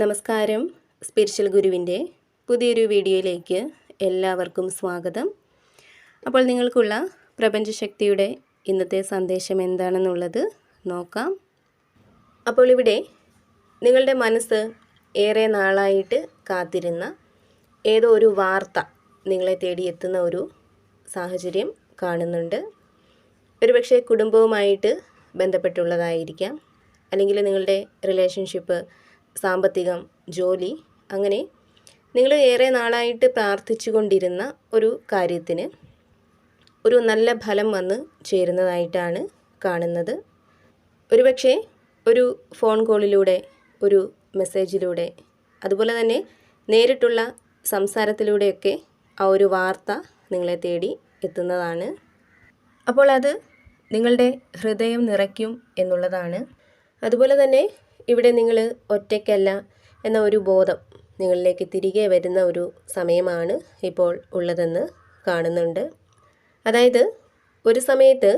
നമസ്കാരം. സ്പിരിച്വൽ ഗുരുവിന്റെ പുതിയൊരു വീഡിയോയിലേക്ക് എല്ലാവർക്കും സ്വാഗതം. അപ്പോൾ നിങ്ങൾക്കുള്ള പ്രപഞ്ചശക്തിയുടെ ഇന്നത്തെ സന്ദേശം എന്താണെന്നുള്ളത് നോക്കാം. അപ്പോൾ ഇവിടെ നിങ്ങളുടെ മനസ്സ് ഏറെ നാളായിട്ട് കാത്തിരുന്ന ഏതോ ഒരു വാർത്ത നിങ്ങളെ തേടിയെത്തുന്ന ഒരു സാഹചര്യം കാണുന്നുണ്ട്. ഒരുപക്ഷെ കുടുംബവുമായിട്ട് ബന്ധപ്പെട്ടുള്ളതായിരിക്കാം. അല്ലെങ്കിൽ നിങ്ങളുടെ റിലേഷൻഷിപ്പ് സാമ്പത്തികം ജോലി അങ്ങനെ നിങ്ങൾ ഏറെ നാളായിട്ട് പ്രാർത്ഥിച്ചു കൊണ്ടിരുന്ന ഒരു കാര്യത്തിന് ഒരു നല്ല ഫലം വന്ന് ചേരുന്നതായിട്ടാണ് കാണുന്നത്. ഒരുപക്ഷെ ഒരു ഫോൺ കോളിലൂടെ ഒരു മെസ്സേജിലൂടെ അതുപോലെ തന്നെ നേരിട്ടുള്ള സംസാരത്തിലൂടെയൊക്കെ ആ ഒരു വാർത്ത നിങ്ങളെ തേടി എത്തുന്നതാണ്. അപ്പോൾ അത് നിങ്ങളുടെ ഹൃദയം നിറയ്ക്കും എന്നുള്ളതാണ്. അതുപോലെ തന്നെ ഇവിടെ നിങ്ങൾ ഒറ്റയ്ക്കല്ല എന്ന ഒരു ബോധം നിങ്ങളിലേക്ക് തിരികെ വരുന്ന ഒരു സമയമാണ് ഇപ്പോൾ ഉള്ളതെന്ന് കാണുന്നുണ്ട്. അതായത് ഒരു സമയത്ത്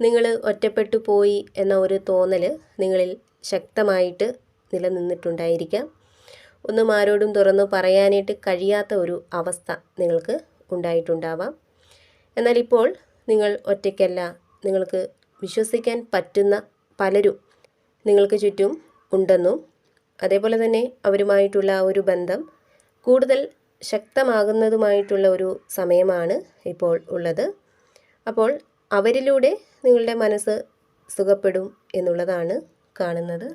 നിങ്ങൾ ഒറ്റപ്പെട്ടു പോയി എന്ന ഒരു തോന്നൽ നിങ്ങളിൽ ശക്തമായിട്ട് നിലനിന്നിട്ടുണ്ടായിരിക്കാം. ഒന്നും ആരോടും തുറന്നു പറയാനായിട്ട് കഴിയാത്ത ഒരു അവസ്ഥ നിങ്ങൾക്ക് ഉണ്ടായിട്ടുണ്ടാവാം. എന്നാൽ ഇപ്പോൾ നിങ്ങൾ ഒറ്റയ്ക്കല്ല നിങ്ങൾക്ക് വിശ്വസിക്കാൻ പറ്റുന്ന പലരും നിങ്ങൾക്ക് ചുറ്റും ഉണ്ടെന്നും അതേപോലെ തന്നെ അവരുമായിട്ടുള്ള ആ ഒരു ബന്ധം കൂടുതൽ ശക്തമാകുന്നതുമായിട്ടുള്ള ഒരു സമയമാണ് ഇപ്പോൾ ഉള്ളത്. അപ്പോൾ അവരിലൂടെ നിങ്ങളുടെ മനസ്സ് സുഖപ്പെടും എന്നുള്ളതാണ് കാണുന്നത്.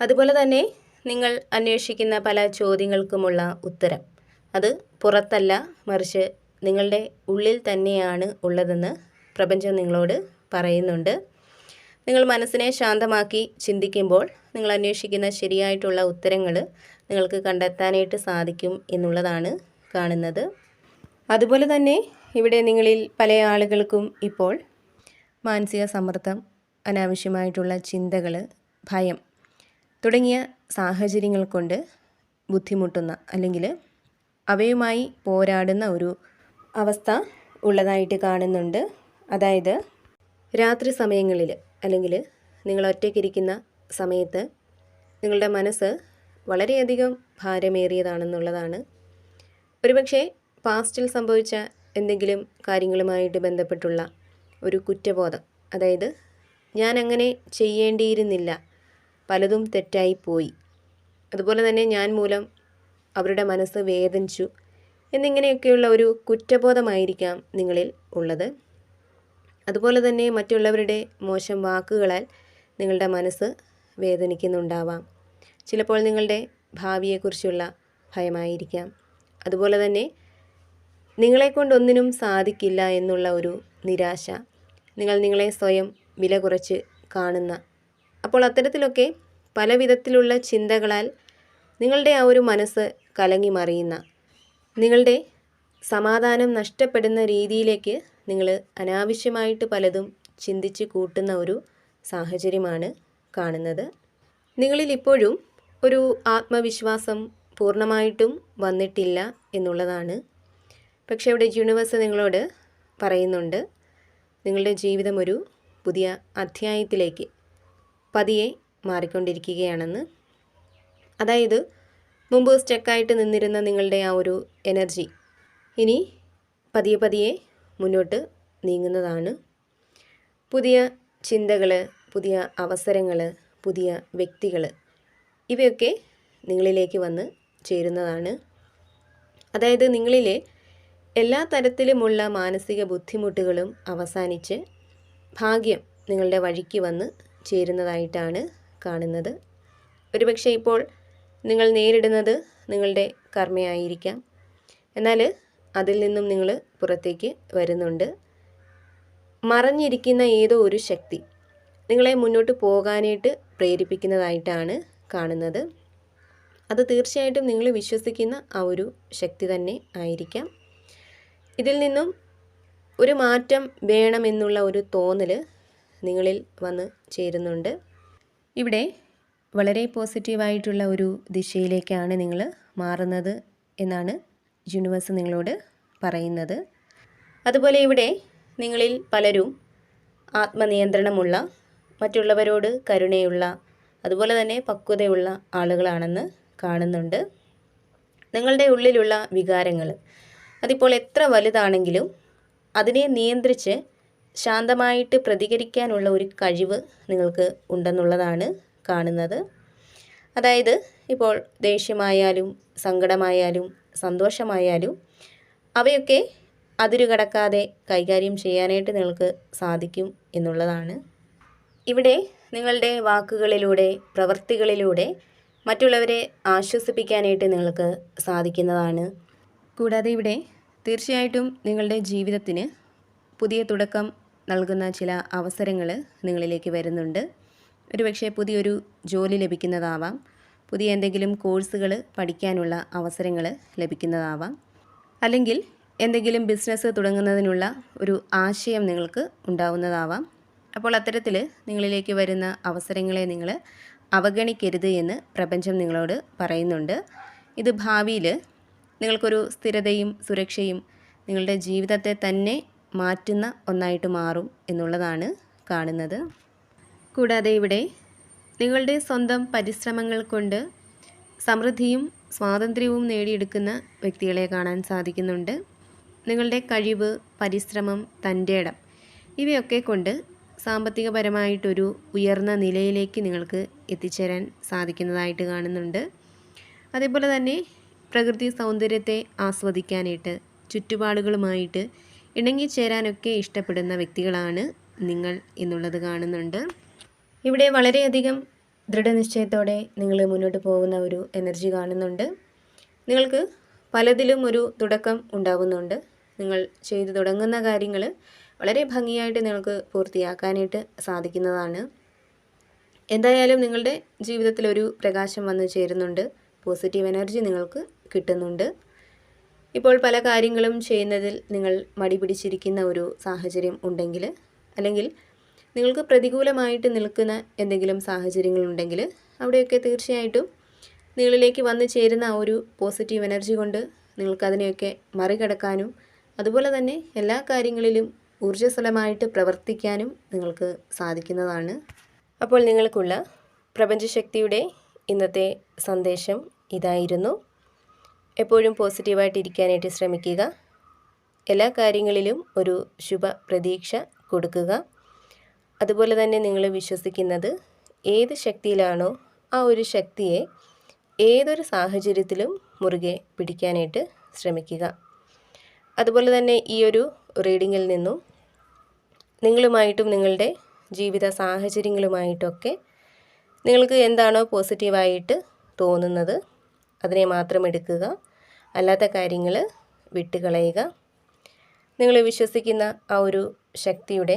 അതുപോലെ തന്നെ നിങ്ങൾ അന്വേഷിക്കുന്ന പല ചോദ്യങ്ങൾക്കുമുള്ള ഉത്തരം. അത് പുറത്തല്ല മറിച്ച് നിങ്ങളുടെ ഉള്ളിൽ തന്നെയാണ് ഉള്ളതെന്ന് പ്രപഞ്ചം നിങ്ങളോട് പറയുന്നുണ്ട്. നിങ്ങൾ മനസ്സിനെ ശാന്തമാക്കി ചിന്തിക്കുമ്പോൾ നിങ്ങൾ അന്വേഷിക്കുന്ന ശരിയായിട്ടുള്ള ഉത്തരങ്ങൾ നിങ്ങൾക്ക് കണ്ടെത്താനായിട്ട് സാധിക്കും എന്നുള്ളതാണ് കാണുന്നത്. അതുപോലെ തന്നെ ഇവിടെ നിങ്ങളിൽ പല ആളുകൾക്കും ഇപ്പോൾ മാനസിക സമ്മർദ്ദം അനാവശ്യമായിട്ടുള്ള ചിന്തകൾ ഭയം തുടങ്ങിയ സാഹചര്യങ്ങൾ കൊണ്ട് ബുദ്ധിമുട്ടുന്ന അല്ലെങ്കിൽ അവയുമായി പോരാടുന്ന ഒരു അവസ്ഥ ഉള്ളതായിട്ട് കാണുന്നുണ്ട്. അതായത് രാത്രി സമയങ്ങളിൽ അല്ലെങ്കിൽ നിങ്ങൾ ഒറ്റയ്ക്കിരിക്കുന്ന സമയത്ത് നിങ്ങളുടെ മനസ്സ് വളരെയധികം ഭാരമേറിയതാണെന്നുള്ളതാണ്. ഒരുപക്ഷെ പാസ്റ്റിൽ സംഭവിച്ച എന്തെങ്കിലും കാര്യങ്ങളുമായിട്ട് ബന്ധപ്പെട്ടുള്ള ഒരു കുറ്റബോധം. അതായത് ഞാൻ അങ്ങനെ ചെയ്യേണ്ടിയിരുന്നില്ല. പലതും തെറ്റായിപ്പോയി അതുപോലെ തന്നെ ഞാൻ മൂലം അവരുടെ മനസ്സ് വേദനിച്ചു. എന്നിങ്ങനെയൊക്കെയുള്ള ഒരു കുറ്റബോധമായിരിക്കാം നിങ്ങളിൽ ഉള്ളത്. അതുപോലെ തന്നെ മറ്റുള്ളവരുടെ മോശം വാക്കുകളാൽ നിങ്ങളുടെ മനസ്സ് വേദനിക്കുന്നുണ്ടാവാം. ചിലപ്പോൾ നിങ്ങളുടെ ഭാവിയെക്കുറിച്ചുള്ള ഭയമായിരിക്കാം. അതുപോലെ തന്നെ നിങ്ങളെക്കൊണ്ടൊന്നിനും സാധിക്കില്ല എന്നുള്ള ഒരു നിരാശ. നിങ്ങൾ നിങ്ങളെ സ്വയം വില കുറച്ച് കാണുന്ന. അപ്പോൾ അത്തരത്തിലൊക്കെ പല വിധത്തിലുള്ള ചിന്തകളാൽ നിങ്ങളുടെ ആ ഒരു മനസ്സ് കലങ്ങി മറിയുന്ന. നിങ്ങളുടെ സമാധാനം നഷ്ടപ്പെടുന്ന രീതിയിലേക്ക് നിങ്ങൾ അനാവശ്യമായിട്ട് പലതും ചിന്തിച്ച് കൂട്ടുന്ന ഒരു സാഹചര്യമാണ് കാണുന്നത്. നിങ്ങളിൽ ഇപ്പോഴും ഒരു ആത്മവിശ്വാസം പൂർണമായിട്ടും വന്നിട്ടില്ല എന്നുള്ളതാണ്. പക്ഷേ ഇവിടെ യൂണിവേഴ്സ് നിങ്ങളോട് പറയുന്നുണ്ട്. നിങ്ങളുടെ ജീവിതം ഒരു പുതിയ അധ്യായത്തിലേക്ക് പതിയെ മാറിക്കൊണ്ടിരിക്കുകയാണെന്ന്. അതായത് മുമ്പ് സ്റ്റക്കായിട്ട് നിന്നിരുന്ന നിങ്ങളുടെ ആ ഒരു എനർജി ഇനി പതിയെ പതിയെ മുന്നോട്ട് നീങ്ങുന്നതാണ്. പുതിയ ചിന്തകൾ പുതിയ അവസരങ്ങൾ പുതിയ വ്യക്തികൾ ഇവയൊക്കെ നിങ്ങളിലേക്ക് വന്ന് ചേരുന്നതാണ്. അതായത് നിങ്ങളിലെ എല്ലാ തരത്തിലുമുള്ള മാനസിക ബുദ്ധിമുട്ടുകളും അവസാനിച്ച് ഭാഗ്യം നിങ്ങളുടെ വഴിക്ക് വന്ന് ചേരുന്നതായിട്ടാണ് കാണുന്നത്. ഒരുപക്ഷെ ഇപ്പോൾ നിങ്ങൾ നേരിടുന്നത് നിങ്ങളുടെ കർമ്മയായിരിക്കാം. എന്നാൽ അതിൽ നിന്നും നിങ്ങൾ പുറത്തേക്ക് വരുന്നുണ്ട്. മറഞ്ഞിരിക്കുന്ന ഏതോ ഒരു ശക്തി നിങ്ങളെ മുന്നോട്ട് പോകാനായിട്ട് പ്രേരിപ്പിക്കുന്നതായിട്ടാണ് കാണുന്നത്. അത് തീർച്ചയായിട്ടും നിങ്ങൾ വിശ്വസിക്കുന്ന ആ ഒരു ശക്തി തന്നെ ആയിരിക്കാം. ഇതിൽ നിന്നും ഒരു മാറ്റം വേണമെന്നുള്ള ഒരു തോന്നൽ നിങ്ങളിൽ വന്ന് ചേരുന്നുണ്ട്. ഇവിടെ വളരെ പോസിറ്റീവായിട്ടുള്ള ഒരു ദിശയിലേക്കാണ് നിങ്ങൾ മാറുന്നത് എന്നാണ് യൂണിവേഴ്സ് നിങ്ങളോട് പറയുന്നത്. അതുപോലെ ഇവിടെ നിങ്ങളിൽ പലരും ആത്മനിയന്ത്രണമുള്ള മറ്റുള്ളവരോട് കരുണയുള്ള അതുപോലെ തന്നെ പക്വതയുള്ള ആളുകളാണെന്ന് കാണുന്നുണ്ട്. നിങ്ങളുടെ ഉള്ളിലുള്ള വികാരങ്ങൾ അതിപ്പോൾ എത്ര വലുതാണെങ്കിലും അതിനെ നിയന്ത്രിച്ച് ശാന്തമായിട്ട് പ്രതികരിക്കാനുള്ള ഒരു കഴിവ് നിങ്ങൾക്ക് ഉണ്ടെന്നുള്ളതാണ് കാണുന്നത്. അതായത് ഇപ്പോൾ ദേഷ്യമായാലും സങ്കടമായാലും സന്തോഷമായാലും അവയൊക്കെ അതിരുകടക്കാതെ കൈകാര്യം ചെയ്യാനായിട്ട് നിങ്ങൾക്ക് സാധിക്കും എന്നുള്ളതാണ്. ഇവിടെ നിങ്ങളുടെ വാക്കുകളിലൂടെ പ്രവൃത്തികളിലൂടെ മറ്റുള്ളവരെ ആശ്വസിപ്പിക്കാനായിട്ട് നിങ്ങൾക്ക് സാധിക്കുന്നതാണ്. കൂടാതെ ഇവിടെ തീർച്ചയായിട്ടും നിങ്ങളുടെ ജീവിതത്തിന് പുതിയ തുടക്കം നൽകുന്ന ചില അവസരങ്ങൾ നിങ്ങളിലേക്ക് വരുന്നുണ്ട്. ഒരുപക്ഷെ പുതിയൊരു ജോലി ലഭിക്കുന്നതാവാം. പുതിയ എന്തെങ്കിലും കോഴ്സുകൾ പഠിക്കാനുള്ള അവസരങ്ങൾ ലഭിക്കുന്നതാവാം. അല്ലെങ്കിൽ എന്തെങ്കിലും ബിസിനസ് തുടങ്ങുന്നതിനുള്ള ഒരു ആശയം നിങ്ങൾക്ക് ഉണ്ടാവുന്നതാവാം. അപ്പോൾ അത്തരത്തിൽ നിങ്ങളിലേക്ക് വരുന്ന അവസരങ്ങളെ നിങ്ങൾ അവഗണിക്കരുത് എന്ന് പ്രപഞ്ചം നിങ്ങളോട് പറയുന്നുണ്ട്. ഇത് ഭാവിയിൽ നിങ്ങൾക്കൊരു സ്ഥിരതയും സുരക്ഷയും നിങ്ങളുടെ ജീവിതത്തെ തന്നെ മാറ്റുന്ന ഒന്നായിട്ട് മാറും എന്നുള്ളതാണ് കാണുന്നത്. കൂടാതെ ഇവിടെ നിങ്ങളുടെ സ്വന്തം പരിശ്രമങ്ങൾ കൊണ്ട് സമൃദ്ധിയും സ്വാതന്ത്ര്യവും നേടിയെടുക്കുന്ന വ്യക്തികളെ കാണാൻ സാധിക്കുന്നുണ്ട്. നിങ്ങളുടെ കഴിവ് പരിശ്രമം തന്റെ ഇടം ഇവയൊക്കെ കൊണ്ട് സാമ്പത്തികപരമായിട്ടൊരു ഉയർന്ന നിലയിലേക്ക് നിങ്ങൾക്ക് എത്തിച്ചേരാൻ സാധിക്കുന്നതായിട്ട് കാണുന്നുണ്ട്. അതേപോലെ തന്നെ പ്രകൃതി സൗന്ദര്യത്തെ ആസ്വദിക്കാനായിട്ട് ചുറ്റുപാടുകളുമായിട്ട് ഇണങ്ങിച്ചേരാനൊക്കെ ഇഷ്ടപ്പെടുന്ന വ്യക്തികളാണ് നിങ്ങൾ എന്നുള്ളത് കാണുന്നുണ്ട്. ഇവിടെ വളരെയധികം ദൃഢനിശ്ചയത്തോടെ നിങ്ങൾ മുന്നോട്ട് പോകുന്ന ഒരു എനർജി കാണുന്നുണ്ട്. നിങ്ങൾക്ക് പലതിലും ഒരു തുടക്കം ഉണ്ടാകുന്നുണ്ട് നിങ്ങൾ ചെയ്തു തുടങ്ങുന്ന കാര്യങ്ങൾ വളരെ ഭംഗിയായിട്ട് നിങ്ങൾക്ക് പൂർത്തിയാക്കാനായിട്ട് സാധിക്കുന്നതാണ്. എന്തായാലും നിങ്ങളുടെ ജീവിതത്തിൽ ഒരു പ്രകാശം വന്നു ചേരുന്നുണ്ട്. പോസിറ്റീവ് എനർജി നിങ്ങൾക്ക് കിട്ടുന്നുണ്ട്. ഇപ്പോൾ പല കാര്യങ്ങളും ചെയ്യുന്നതിൽ നിങ്ങൾ മടി പിടിച്ചിരിക്കുന്ന ഒരു സാഹചര്യം ഉണ്ടെങ്കിൽ അല്ലെങ്കിൽ നിങ്ങൾക്ക് പ്രതികൂലമായിട്ട് നിൽക്കുന്ന എന്തെങ്കിലും സാഹചര്യങ്ങളുണ്ടെങ്കിൽ അവിടെയൊക്കെ തീർച്ചയായിട്ടും നിങ്ങളിലേക്ക് വന്നു ചേരുന്ന ആ ഒരു പോസിറ്റീവ് എനർജി കൊണ്ട് നിങ്ങൾക്കതിനെയൊക്കെ മറികടക്കാനും അതുപോലെ തന്നെ എല്ലാ കാര്യങ്ങളിലും ഊർജസ്വലമായിട്ട് പ്രവർത്തിക്കാനും നിങ്ങൾക്ക് സാധിക്കുന്നതാണ്. അപ്പോൾ നിങ്ങൾക്കുള്ള പ്രപഞ്ചശക്തിയുടെ ഇന്നത്തെ സന്ദേശം ഇതായിരുന്നു. എപ്പോഴും പോസിറ്റീവായിട്ട് ഇരിക്കാനായിട്ട് ശ്രമിക്കുക. എല്ലാ കാര്യങ്ങളിലും ഒരു ശുഭ പ്രതീക്ഷ കൊടുക്കുക. അതുപോലെ തന്നെ നിങ്ങൾ വിശ്വസിക്കുന്നത് ഏത് ശക്തിയിലാണോ ആ ഒരു ശക്തിയെ ഏതൊരു സാഹചര്യത്തിലും മുറുകെ പിടിക്കാനായിട്ട് ശ്രമിക്കുക. അതുപോലെ തന്നെ ഈ ഒരു റീഡിങ്ങിൽ നിന്നും നിങ്ങളുമായിട്ടും നിങ്ങളുടെ ജീവിത സാഹചര്യങ്ങളുമായിട്ടൊക്കെ നിങ്ങൾക്ക് എന്താണോ പോസിറ്റീവായിട്ട് തോന്നുന്നത് അതിനെ മാത്രം എടുക്കുക. അല്ലാത്ത കാര്യങ്ങൾ വിട്ടുകളയുക. നിങ്ങൾ വിശ്വസിക്കുന്ന ആ ഒരു ശക്തിയുടെ